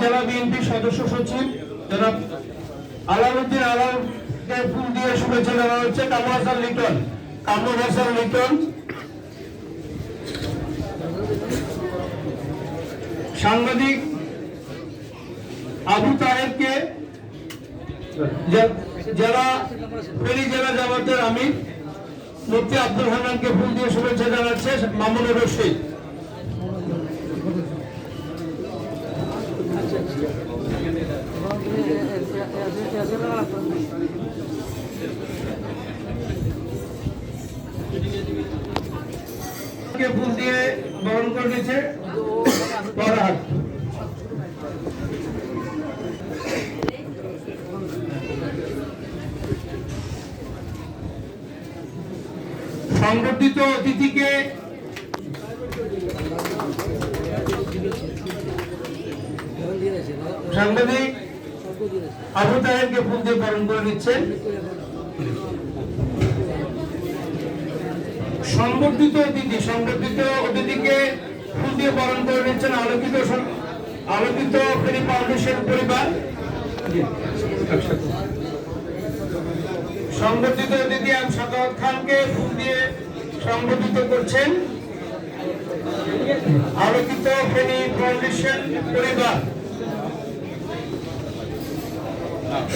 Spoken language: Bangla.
জেলা সদস্য সচিব জনাব ফুল দিয়ে শুভেচ্ছা হচ্ছে। লিটন। লিটন। সাংবাদিক আবু তাহেরকে জেলা ফেনী জেলা জামাতের আমির মুফতি আব্দুল হান্নানকে ফুল দিয়ে শুভেচ্ছা জানাচ্ছে মামুনুর রশিদ। ফুল দিয়ে বরণ করে নিয়েছে? সংগঠিত অতিথিকে সাংবাদিক আবু তাহেরকে ফুল দিয়ে বরণ করে নিচ্ছেন। সংবর্ধিত অতিথি সংবর্ধিত অতিথিকে ফুল দিয়ে বরণ করে নিচ্ছেন আলোকিত আলোকিত ফেরি ফাউন্ডেশন পরিবার। সংবর্ধিত অতিথি আম সাকাওয়াত খানকে সংগঠিত করছেন আলোকিত ফেনী ফাউন্ডেশন পরিবার। হাত